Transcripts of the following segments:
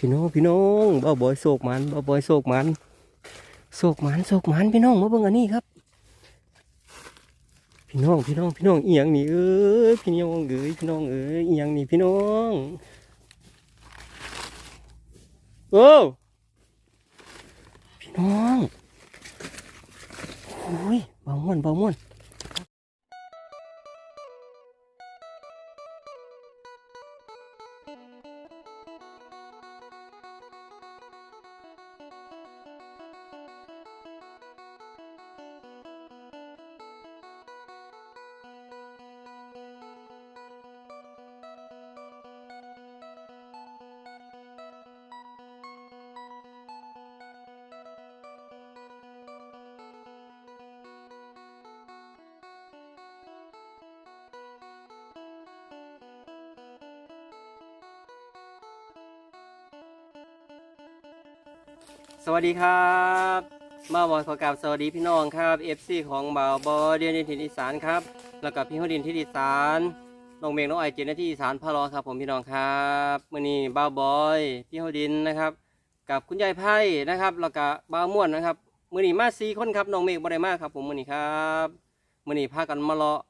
พี่น้องพี่น้องบ่าบอยโศกมันบ่าบอยโศกมันโศกมันโศกมันพี่น้องมาเบิ่งอันนี้ครับ พี่น้องพี่น้องพี่น้องเอียงนี่เอ้ยพี่น้องเอ้ยพี่น้องเอ้ยอียงนี่พี่น้องโอ้พี่น้องโอ้ยเบาม่วนเบาม่วน สวัสดีครับ มาบอยขอกราบสวัสดีพี่น้องครับ FC ของบ่าวบอยเดียนทินอีสานครับ แล้วก็พี่ฮอดินที่อีสานน้องเมฆน้องไอเจนที่อีสานพะรอครับ ผมพี่น้องครับมื่อนี้บ่าวบอยพี่ฮอดินนะครับ กับคุณยายไพ่นะครับ แล้วก็บ่าวม่วนนะครับมื่อนี้มาสี่คนครับน้องเมฆบ่ได้มาครับ ผมมื่อนี้ครับมื่อนี้พากันมาเลาะ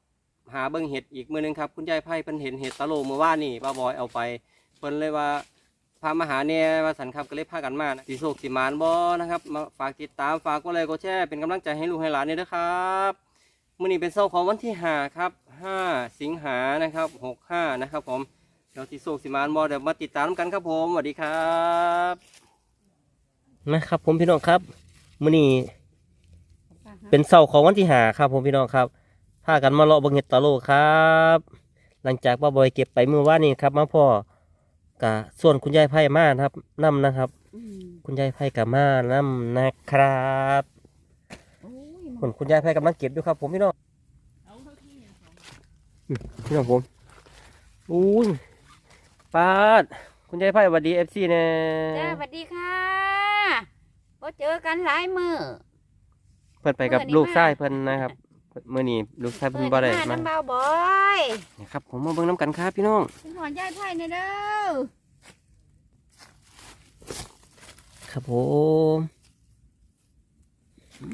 หาเบิ้งเห็ดอีกมื่อนึงครับ คุณยายไพ่เพิ่นเห็นเห็ดตะโลเมื่อวานนี่บ่าวบอยเอาไปเพิ่นเลยว่า พามาหาเนี่ยมาสันครับก็เลยพากันมานะสีโศกสีมานบอนะครับมาฝากติดตามฝากก็เลยก็แชร์เป็นกำลังใจให้ลูกให้หลานเนี่ยนะครับมื่อนี้เป็นเสาร์ของวันที่ห้าครับห้าสิงหานะครับหกห้านะครับ ผมเดี๋ยวสีโศกสีมานบอเดี๋ยวมาติดตามกันครับผมสวัสดีครับนะครับผมพี่น้องครับมื่อนี้เป็นเสาร์ของวันที่ห้าครับ ผมพี่น้องครับพากันมาเลาะบังเห็ดตะโลครับ หลังจากป้าบอยเก็บไปเมื่อวานนี้ครับมาพ่อ กะส่วนคุณยายไพ่มานะครับนํนะครับอืมคุณยายไพ่กับมานํนะครับโอ้ยส่วนคุณยายไพ่กำลังเก็บอยู่ครับ ผมพี่น้องเอาเท่าที่เนี่ยเขาพี่น้องผมอู้ยปาดคุณยายไพ่สวัสดีเอฟซีเนี่ยจ้าสวัสดีค่ะก็เจอกันหลายมือเพิ่นไปกับมื้อนี้ลูกมาชายเพิ่นนะครับเมื่อนี้ลูกชายเพิ่นบ่ได้เปิมาน้ำเบาบอยนะครับผมมาเบิ่งน้ำกันครับพี่น้องคุณหอนยายไผ่เนี่ยเด้อครับผม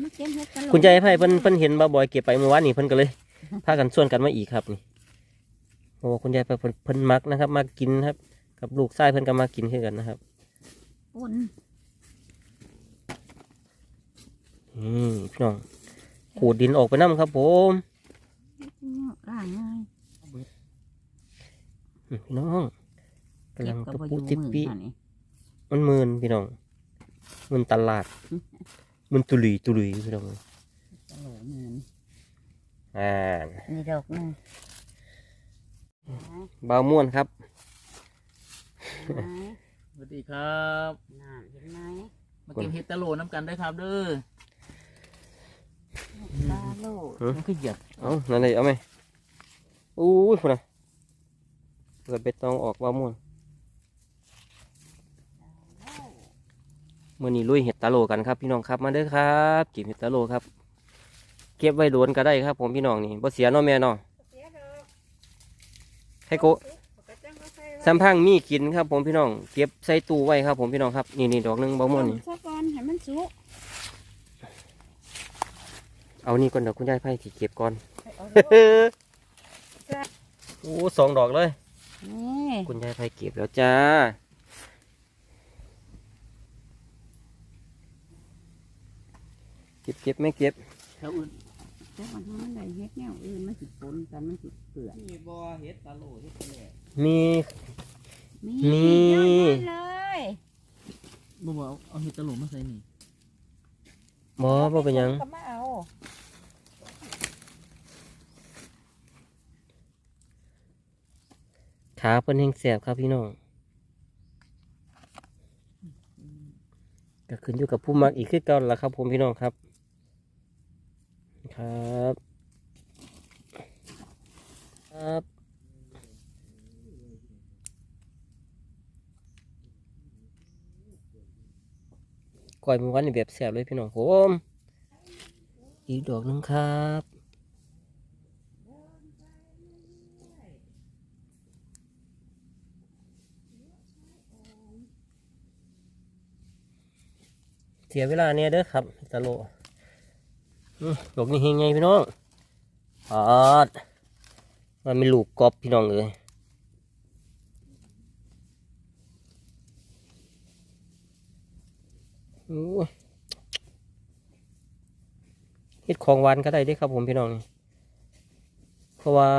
มาเก็บเห็ดกันคุณยายไพ่เพิ่นเพิ่นเห็นบ่าวบอยเก็บไปเมื่อวานนี้เพิ่นก็เลยพากันส่วนกันมาอีกครับนี่เพราะว่าคุณยายไพ่เพิ่นเพิ่นมักนะครับ มากินครับ กับลูกชายเพิ่นก็มากินคือกันนะครับปุ่นอืมพี่น้อง ขูดดินออกไปน้ำครับผมล่างง่ายอืมพี่น้องกำลังเก็บตะกับปุอยู่จิบมือปีค่ะนี่มันมืนพี่น้องมันตลาด มันตุลุยตุลุยพี่น้องตะโหลเงินอ่านี่ดอกหนึงบาวม่วนครับไหนสวัสดีครับน่าเห็นไหมมาเก็บเห็ดตะโหลน้ำกันได้ครับเด้อ ปลาโลดหือ มันคือเหยียบเอานั่นเลยเอาไหมอู้ยคุณนะเกิดไปตองออกบาวม่วนมื่อนี้ลุยเห็ดตาโลกันครับพี่น้องครับมาเด้อครับกินเห็ดตาโลครับ เก็บไว้โดนก็ได้ครับ ผมพี่น้องนี่บ่เสียเนาะแม่เนาะให้โกสัมพังมีกินครับ ผมพี่น้อง เก็บใส่ตู้ไว้ครับ ผมพี่น้องครับ นี่นี่ดอกหนึงบะม่วงนี่สักก่อนให้มันสุก เอานี่ก่อนเดี๋ยวคุณยายไพ่สิเก็บก่อนเอาโอ้สองดอกเลย นี่คุณยายไพ่เก็บแล้วจ้า เก็บเก็บไม่เก็บแถวอื่นแต่วันนี้มันได้เฮ็ดแนวอื่นมันสิปนกันมันสิเปื่อยมีบ่อเห็ดตะโหลเห็ดตะแหลมีนี่นี่ เยอะมากเลยบ่บ่เอาเอาเห็ดตะโหลมาใส่นี่ หมอบ่เป็นหยัง ก็มาเอาขาเพิ่นแห้งแสบครับพี่น้อง ก็ขึ้นอยู่กับผู้มักอีกคือเก่าละครับผมพี่น้องครับ ครับ ครับ ก้อยเมื่วันนี่แบบแสบเลยพี่น้องผมอีกดอกนึงครับเสียเวลาเนี่ยเด้อครับตะโลดอกนี้เฮงไงพี่น้องออดมันมีลูกกอบพี่น้องเลย เฮ็ดของหวานก็ได้ด้อครับผมพี่น้องนี่เพราะว่า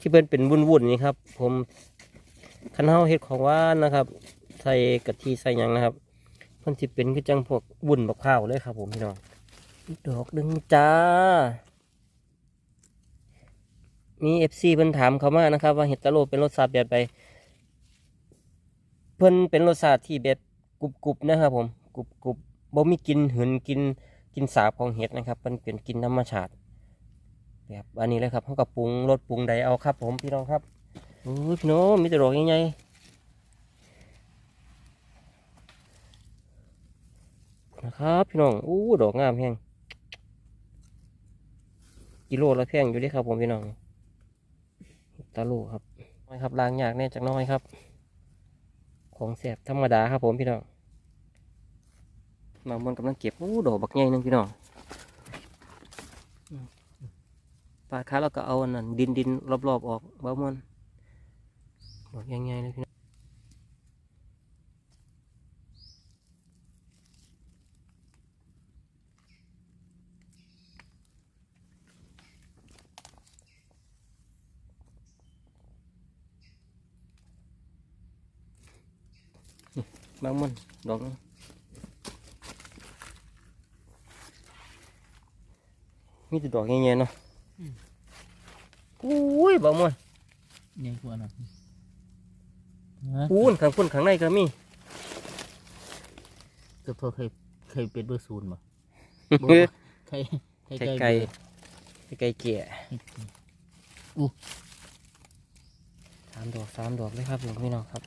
ที่เป็นเป็นวุ่นๆนี่ครับ ผมคันเฮาเฮ็ดของหวานนะครับ ใส่กะทิใส่หยังนะครับมันสิเป็นคือจังพวกบุ่นบักข้าวเลยครับ ผมพี่น้องดอกหนึ่งจ้า มีเอฟซีเพิ่นถามเขามานะครับ ว่าเห็ดตะโลเป็นรสชาติแบบใดเพิ่นเป็นรสชาติที่แบบ กรุบๆนะครับผมกรุบๆบ่มีกินหืนกินกินสาบของเห็ดนะครับมันเป็นกินธรรมชาติแบบอันนี้เลยครับเขากับปรุงรสปรุงใดเอาครับ ผมพี่น้องครับโอ้ยพี่น้องมีแต่ดอกใหญ่ๆนะครับพี่น้องอู้ดอกงามแฮงกิโลละแพงอยู่ด้ครับผมพี่น้องตะลูครับน้อยครับล้างยากแน่จากน้อยครับ ของแสบธรรมดาครับผมพี่น้อง มามันกำลังเก็บโอ้ดอกบักใหญ่หนึงพี่น้องอืมปาดขาแล้วก็เอาอันนั้นดินดินรอบๆออกบ้ามันดอกใหญ่ๆเลยพี่น้องบ้ามันดอกนึง มีแต่ดอกใหญ่ๆเนาะอุ้ยบ้ามันยังกว่าน่ะปูนข้างพุ่นข้างในก็มีเจ้าพ่อเคยเคยเป็นเบอร์ศูนย์บ่เฮ้ยใครใครไก่ไก่ไก่ไก่เกี่ยอู้สามดอกสามดอกเลยครับผมพี่น้องครับ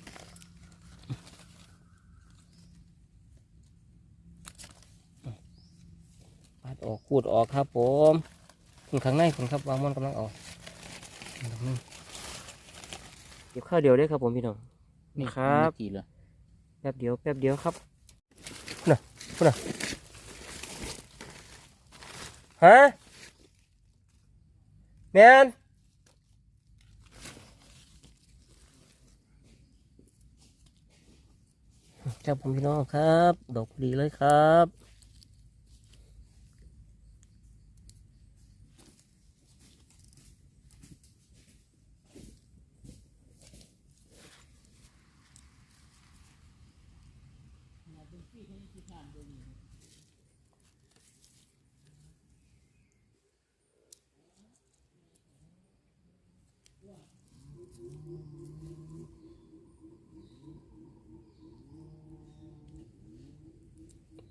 ปัด ออกขูดออกครับผมคุณข้างในคุณครับวางมันกำลังออกดอกหนึงเก็บข้าวเดียวได้อครับผมพี่น้องนี่ครับมีกี่เหรอแป๊บเดียวแป๊บเดียวครับพุ่นน่ะพุ่นน่ะฮะแมนครับผมพี่น้องครับ ดอกพอดีเลยครับ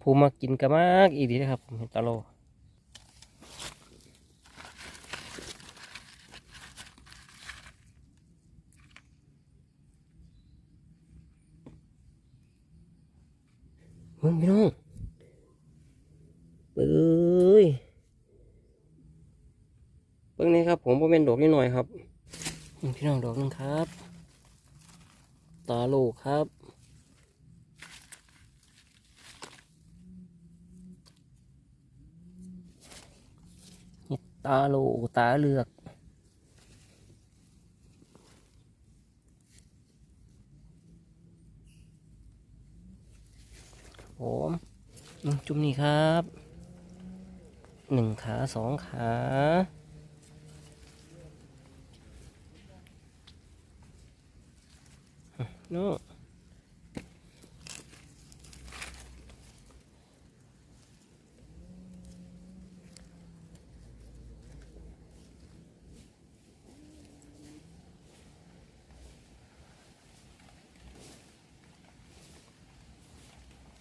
ผู้มากินกะมากอีดีนะครับผมเห็นตะโลเฮ้ยพี่น้องเอ้ยเบิ่งนี่ครับผมว่าเป็นดอกนิดหน่อยครับนี่พี่น้องดอกหนึงครับ ตาโลครับ ตาโลตา เลือกผมจุ่มนี่ครับหนึ่งขาสองขาโน่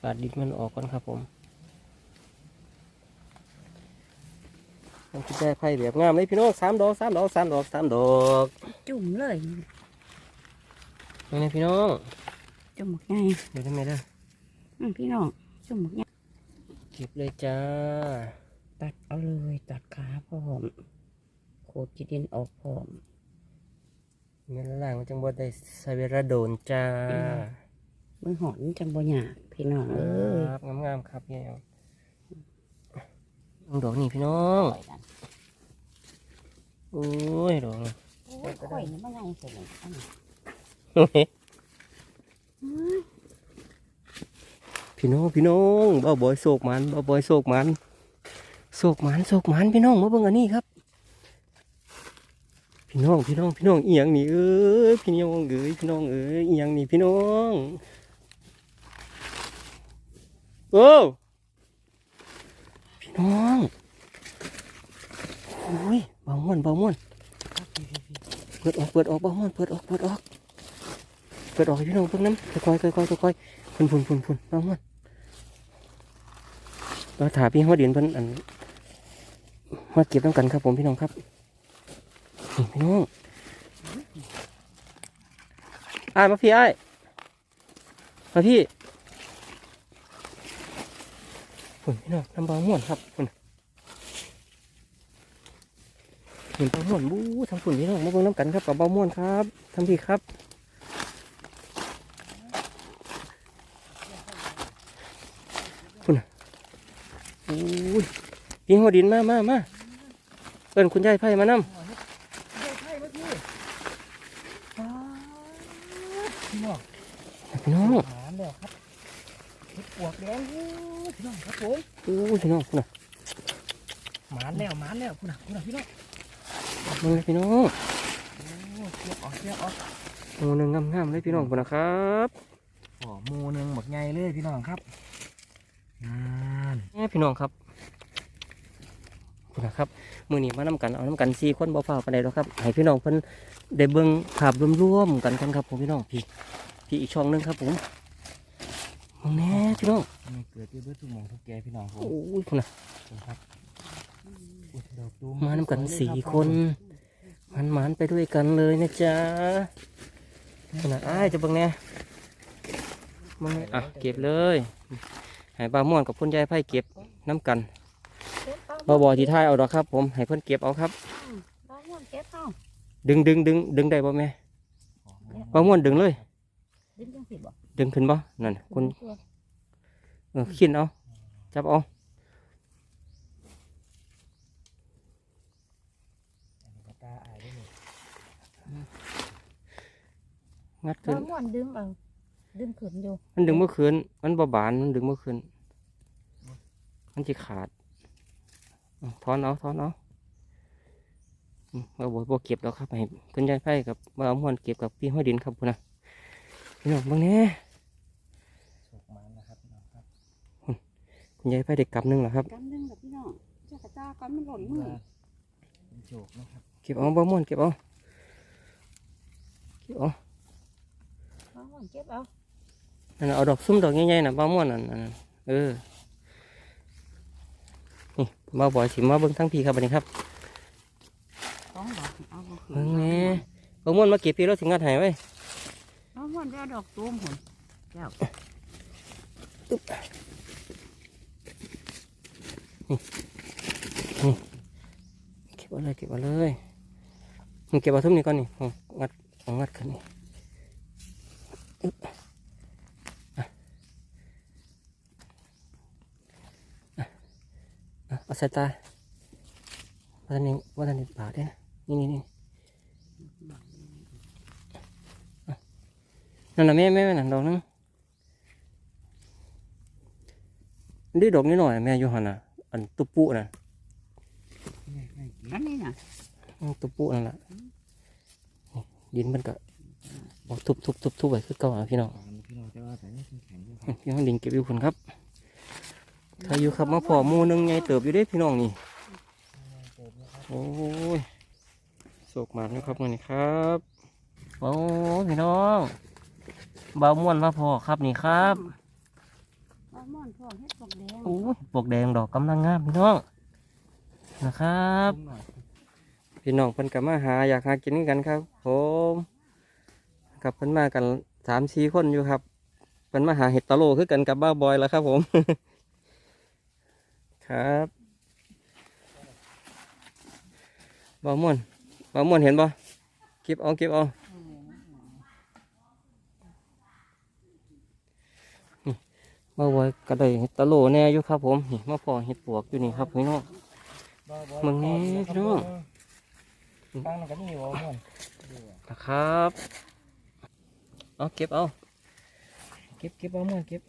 ปาดดินมันออกก่อนครับผมมันจะได้ไผ่แบบงามเลยพี่น้องสามดอกสามดอกสามดอกสามดอกจุ่มเลยนี่นะพี่น้องจุ่มหมกไงเดี๋ยวทำไมเด้ออืมพี่น้องจุ่มหมกไงเก็บเลยจ้า ตัดเอาเลยตัดขาพร้อมโคตรจีดินออกพร้อมเงินล่างมันจังบ่ได้ใส่เวลาโดนจ้ามือหอนจังบ่หยาก พี่น้องเอ้ยครับงามๆครับพี่น้องดอกนี่พี่น้องปล่อยกันโอ้ยดอกนี่โอ้ยข่อยนี่มันไงเสร็จเลยอันนี้พี่น้องพี่น้องบ่าวบอยโศกมันบ่าวบอยโศกมันโศกมันโศกมันพี่น้องมาเบิ่งอันนี้ครับ พี่น้องพี่น้องพี่น้องเอียงนี่เอ้ยพี่น้องเอ้ยพี่น้องเอ้ยเอียงนี่พี่น้อง โอ้พี่น้องโอ้ยเบาม่วนเบาม่วนเปิดออกเปิดออกเบาม่วนเปิดออกเปิดออกเปิดออกพี่น้องเพิ่งน้ำค่อยๆค่อยๆค่อยๆพุ่นพุ่นพุ่นพุ่นเบาม่วนเราถามพี่หัวเดียนเพิ่นอันมาเก็บน้ำกันครับผมพี่น้องครับนี่พี่น้องอ้ายมาพี่อ้ายมาพี่ ฝุ่นพี่น้องน้ำบางม่วนครับฝุ่นเห็นบางม่วนบู๊ทำฝุ่นพี่น้องมาเบิ่งน้ำกันครับกับบางม่วนครับทำพี่ครับฝุ่นอู้ยพี่หัวดินมามามาเอินคุณยายไพ่มานำ พี่น้อง พี่น้อง หาแล้วครับเห็ดปวกแดงอู้พี่น้องครับผม โอ้ยพี่น้องคุณน่ะ หมานแล้วหมานแล้ว คุณน่ะคุณน่ะพี่น้องมึงเลยพี่น้องโอ้เสียบออกเสียบออกโอ้หนึ่งงามๆเลยพี่น้องคุณนะครับโอ้หมูหนึ่งหมดใหญ่เลยพี่น้องครับนานนี่พี่น้องครับคุณนะครับมือนี้มาน้ำกันเอาน้ำกันสี่คนบ่ฟ้าวปานใดหรอกครับให้พี่น้องเพิ่นได้เบิ่งภาพรวมๆกันกันครับผมพี่น้องพี่พี่อีกช่องหนึงครับผมมึงแน่พี่น้องมีเกิดที่เบิดทุกหมองทุกแกพี่น้องผมโอ้ยคุณนะครับอุ๊ยดอกตู มมาน้ำกันสี่คนมันหมานๆไปด้วยกันเลยนะจ๊ะคุณนะอ้ายจะเบิ่งแน่มึงแน่อะเก็บเลยให้บาม่วนกับพุ่นยายไพ่เก็บน้ำกันบ่บ่ที่ท้ายเอาดอกครับ ผมให้เพิ่นเก็บเอาครับบางม่วนเก็บเอาดึงดึงดึงดึงได้บ่แม่บ่ม่วนดึงเลยดึงจังสิบ่ดึงขึ้นบ่นั่นคุณเออขินเอาจับเอาตาอายได้เลย งัดขึ้นบางม่วนดึงเอาดึงขึ้นอยู่มันดึงเมื่อคืนมันบ่บาน มันดึงเมื่อคืนมันจะขาดอืมถอนเอาถอนเอาอืมบ่บ่บ่เก็บดอกครับให้เพิ่นยายไผกับบ่เอาม่วนเก็บกับพี่ห้อยดินครับพุ่นน่ะพี่น้องเบิ่งแหน่สกมันนะครับพี่น้องครับคุณยายไผได้กำหนึงแล้วครับ กันดึงกับพี่น้องเจ้ากระจ้ากันมันหล่นมือเป็นโจกนะครับเก็บเอาบ่ม่วนเก็บเอาเก็บเอาบางม่วน เก็บเอานั่นน่ะเอาดอกซุ่มดอกใหญ่ๆน่ะบ้าม่วนนั่นนั่นเออนี่บ้าบอยสิมาเบิ่งทั้งพี่ครับบัดนี้ครับสองดอกเอาบ่ขึ้นเบิ่งแหน่บ้าม่วนมาเก็บพี่แล้วสิงัดให้ไว้บางม่วนไปเอาดอกตูมหุ่นเจ้าเก็บเอาเลยเก็บเอาเลยมึงเก็บเอาทุ่มนี้ก่อนนี่เอางัดเอางัดขึ้นนี่ อึ๊บอะอะอะเอาใส่ตาวันนี้วันนี้ปากเด้นะนี่นี่นี่นั่นน่ะแม่แม่แม่นั่นดอกนึงนี่ดอกนิดหน่อยแม่อยู่หันน่ะ อันตุปุน่ะไม่นอันนี้น่ะตุปุนั่นแหละนี่ดินมันก็ บอกทุบทุบทุบทุบไปคือเก่าอะพี่น้องพี่น้องจะว่าแต่นี่แข็งๆอยู่คอืรับมพี่น้องดินเก็บอยู่คนครับถ้าอยู่ครับมาพอหมูหนึงไงเติบอยู่เด้พี่น้องนี่เติมนะครับโอ้ยโศกมากนะครับมื้อนี้ครับโอ้ยพี่น้องเบาม่วนมาพอครับนี่ครับบางม่วนพวกเฮ็ดพวกแดงโอ้ยปลวกแดงดอกกำลังงามพี่น้องนะครับตุ้มหน่อยพี่น้องเพิ่นก็มาหาอยากหากินกันครับ ผม กับเพิ่นมากันสามสี่คนอยู่ครับเพิ่นมาหาเห็ดตะโลคือกันกับบ้าบอยแล้วครับผม ครับบ่าวม่วนบ่าวม่วนเห็นบ่เก็บเอาเก็บเอานี่มาไว้ก็ได้เห็ดตะโหลแน่อยู่ครับผมนี่มาพอเห็ดปวกอยู่นี่ครับพี่น้องมึงนี่พี่น้องฟังนั่นก็มีบ่ม่วนนะครับ เอาเก็บเอาเก็บเก็บเอาม่วนเก็บ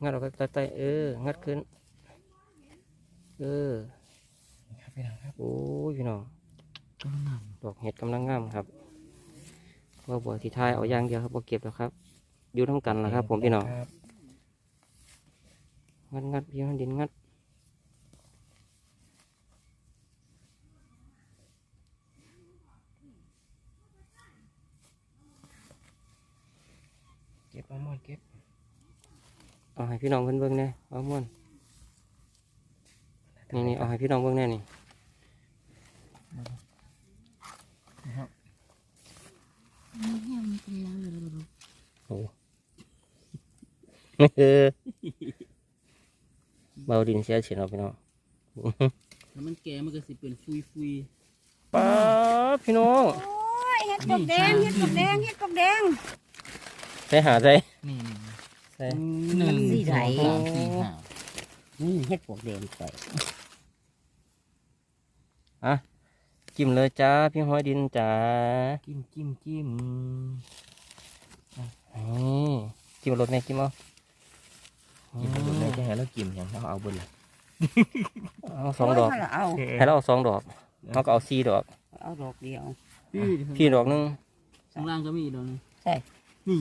งัดออกไปใต้ๆเอองัดขึ้น เออครับพี่น้องครับโอ้ยพี่น้องดอกเห็ดกำลังงามครับว่าบัวที่ทายเอาอย่างเดียวครับบ่เก็บแล้วครับอยู่ทั้งกันแหละครับ ผมพี่น้องครับงัดงัดพี่มันดินงัด เก็บเอาม่วนเก็บเอาให้พี่น้องเพิ่นเบิ่งแหน่เอาม่วนนี่นี่เอาให้พี่น้องเบิ่งแหน่นี่นะครับโอ้เออเบาดินเสียเฉียนเอาพี่น้องแล้วมันแก่มันก็สิเป็นฟุยฟุยป้าบพี่น้องโอ้ยเห็ดปกแดงเห็ดปกแดงเห็ดปกแดงใส่หาใส่นี่ใส่หนึ่งสีไหลสองสามสี่ห้านี่เห็ดปกแดงใส่อะจิ้มเลยจ้าพี่ห้อยดินจ้าจิ้มจิ้มจิ้มนี่จิ้มรสแม่จิ้มเอาจิ้มไปหมดเลยจะให้เราจิ้มอย่างเราเอาเบนละเอาสองดอกโยเอาให้เราเอาสองดอกเขาก็เอาสี่ดอกเอาดอกเดียวพี่พี่ดอกหนึงข้างล่างก็มีอีกดอกหนึงใช่นี่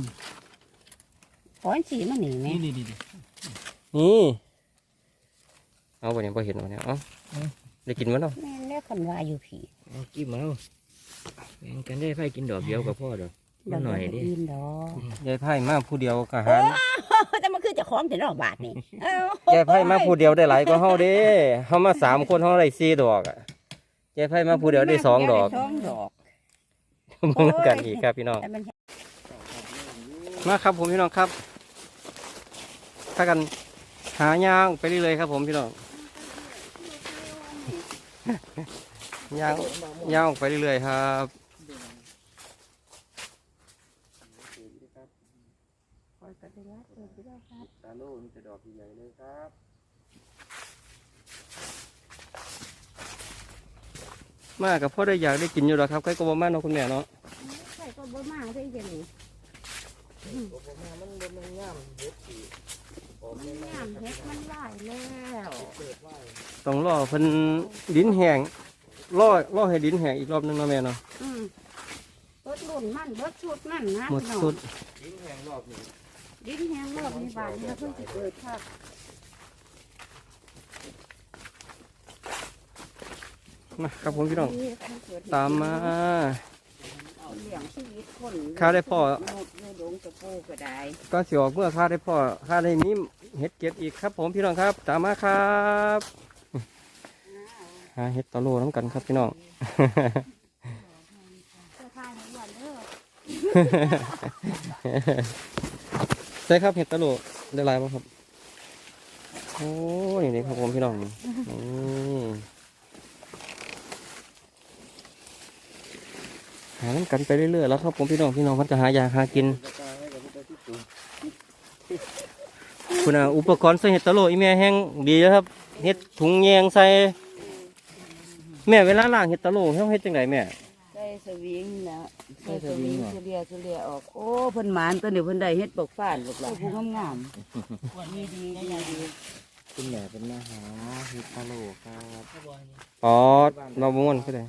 ก้อนสีมันหนีไหมนี่นี่นี่นี่นี่เอาไปเนี่ยพอเห็นวันนี้เอาได้กินมั้ยเนาะแม่นแล้วคันว่าอยู่ผีเอาจิ้มเอาแบ่งกันได้ไฟกินดอกเดียวกับพ่อดอกมันหน่อยดิกินดอกยายไพ่มาผู้เดียวกะหันแต่มันคือเจะคล้าของแต่ดอกบาทนี่เอ้ายายไพ่มาผู้เดียวได้หลายกว่าเฮาเด้เฮามาสามคนเฮาได้สี่ดอกอะยายไพ่มาผู้เดียวได้สองดอกสองดอกมึงกันอีกครับพี่น้องแต่มันมาครับผมพี่น้องครับ ถ้ากันหายางไปเรื่อยๆครับผมพี่น้องยางยางไปเรื่อยๆครับตาโล่มีแต่ดอกใหญ่เลยครับมากับพ่อได้อยากได้กินอยู่หรอกครับใครก็บ่มาเนาะคุณแม่เนาะใส่ก็บ่มาได้ยังไงงามเฮ็ดมันไหลแล้วต้องรอเพิ่นดินแห้งรอรอให้ดินแห้งอีกรอบหนึงเนาะแม่เนาะอืมเบิดรุ่นมันเบิดชุดมันนะหมดพี่น้องสุดดินแห้งรอบนี้บานนี้เพิ่งจะเกิดครับมาครับผมพี่น้อง นี่เพิ่งเกิดตามมา เลี้ยงชีวิตคนข้าได้พ่อนกในดงกระโปก็ได้ ก็สิออกเมื่อค่าได้พ่อค่าได้นี้เห็ดเก็บอีกครับผมพี่น้องครับ ตามมาครับหาเห็ดตะโลน้ำกันครับพี่น้องเสื้อผ้าในวันเด้อใช่ครับเห็ดตะโลได้หลายบ่ครับ โอ้ยนี่ครับผมพี่น้องนี่ หาน้ำกันไปเรื่อยๆแล้วครับผมพี่น้องพี่น้องมันจะหายาหากินคุณอาอุปกรณ์ใส่เห็ดตะโลอีแม่แห้งดีแล้วครับเห็ดถุงแยงใส่แม่เวลาล้างเห็ดตะโลเฮาเฮ็ดจังไดแม่ใส่สวิงนะใส่สวิงเหรอเฉลี่ยเฉลี่ยออกโอ้เพิ่นหมานตัวเดี๋ยวเพิ่นได้เฮ็ดปกฟ้านปกหลังผู้งามๆดีดีดีดีคุณแม่เป็นมาหาฮิตาโลครับข้าวบอยนี่อ๋อเราบ่ม่วนก็ได้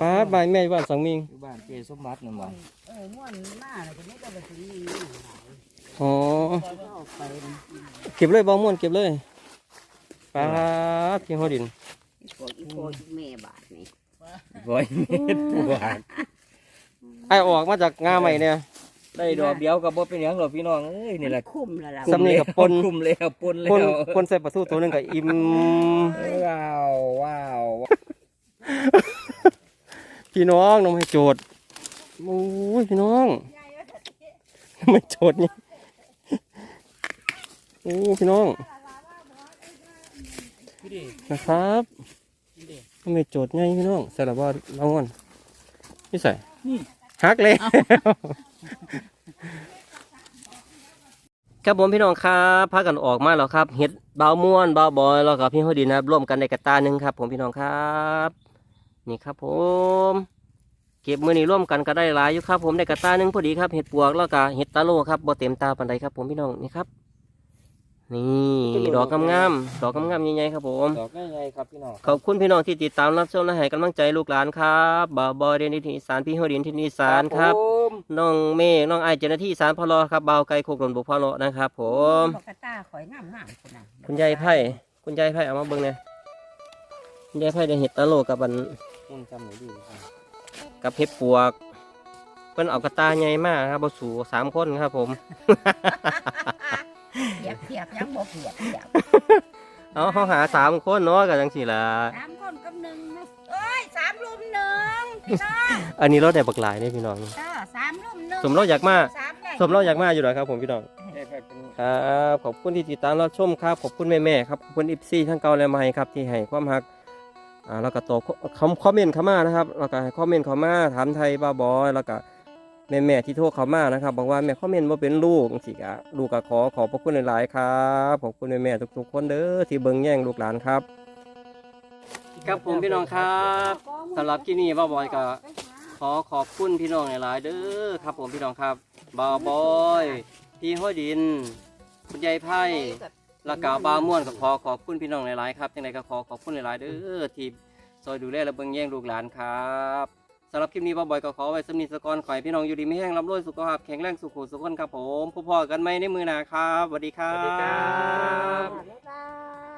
ป้าบายแม่อยู่บ้านสังมิงอยู่บ้านเจสมบัตินั่นบ่เออม่วนหน้าน่ะก็ไม่ต้องไปถึงนี่หลายอ๋อก็ออกไปนะเก็บเลยบ่ม่วนเก็บเลยป้าบพี่ฮอดินอีกอีกโกอีกแม่บาทนี่บ่อยเม็ดปวดไอออกมาจากงาใหม่เนี่ยได้ดอกเดียวกับบ่เป็นหยังหรอกพี่น้องเอ้ยนี่แหละคุ้มและล่ะสำเนียงกับปนคุมแล้วปนแล้คนวคนใส่ปลาทูตัวหนึงกับอิ่มว้าวว้าว พี่น้องน้องให้โจทย์โอ้ยพี่น้องไม่โจทย์นี่โอ้พี่น้องนะครับพี่ดิทำไมโจทย์ไงพี่น้องส่ละว่าน้องก่อนนี่ใส่ฮักเลยครับผมพี่น้องครับพากันออกมาแล้วครับเห็ดเบาม่วนเบาบอยแล้วก็พี่ฮอดีนะครับร่วมกันในกระตาหนึ่งครับ ผมพี่น้องครับ นี่ครับผมเก็บมือนี้ร่วมกันก็ได้หลายอยู่ครับผมในกระตาหนึ่งพอดีครับเห็ดปวกแล้วก็เห็ดตาโลครับบ่เต็มตาปันใดครับผมพี่น้องนี่ครับนี่ดอกงามๆดอกงามๆใหญ่ๆครับผมดอกง่ายๆครับพี่น้องขอบคุณพี่น้องที่ติดตามรับชมและให้กำลังใจลูกหลานครับบ่าวบอยเรียนที่อีสานพี่ฮอดินที่อีสานครับผมน้องเมฆน้องไอเจาหน้าที่อีสานพอลอครับเบาวไกลโคกหลนบุกพอลอนะครับ ผมดอกกระตาข่อยงามงามคุณน่ะคุณยายไพ่คุณยายไพ่เอามาเบิ่งเนี่ยคุณยายไพ่ได้เห็ดตะโลกับอัน มุ่นจำหนูดีครับกับเห็ดปวก เพิ่นเอากระตาใหญ่มากครับบสู่สามคนครับผม เปียกเปียกยังบ่เปียกเปียกเอาเขาหาสามคนเนาะกันจังสี่ละสามคนกับหนึ่งนะเอ้ยสามรุมหนึ่งพี่น้องอันนี้เราได้บักหลายเนี่ยพี่น้อง เออสามรุมหนึ่งสมเราอยากมา สามได้สมเราอยากมาอยู่หรอครับผมพี่น้องได้แค่เป็นครับขอบคุณที่ติดตามรับชมครับ ขอบคุณแม่ๆครับขอบคุณอิฟซี่ทั้งเก่าและใหม่ครับที่ให้ความรัก อ่าแล้วก็ตอบคอมคอมเมนต์เข้ามานะครับแล้วก็คอมเมนต์เข้ามาถามไทยบ้าบอยแล้วก็แม่ๆที่โทรเข้ามานะครับบอกว่าแม่คอมเมนต์ว่าเป็นลูกสิกะลูกก็ขอขอบพระคุณหลายๆครับขอบคุณแม่ๆทุกๆคนเด้อที่เบิ่งแย่งลูกหลานครับ ครับผมพี่น้องครับสำหรับที่นี่บ้าบอยก็ขอขอบคุณพี่น้องหลายๆเด้อครับผมพี่น้องครับบ่าวบอย พี่ห้อยดิน คุณยายไพ่ แล้วก็บ้าวม่วนก็ขอขอบคุณพี่น้องหลายๆครับจังไดก็ขอขอบคุณหลายๆเด้อที่ซอยดูแลและเบิ่งแย่งลูกหลานครับสำหรับคลิปนี้บ่าวบอยก็ขอไว้สำนิสกรขอให้พี่น้องอยู่ดีไม่แห้งร่ำรวยสุขภาพแข็งแรงสุขุสุขคนครับผมพบพอกันไหมในมือหนาครับสวัสดีครับสวัสดีครับบ๊ายบาย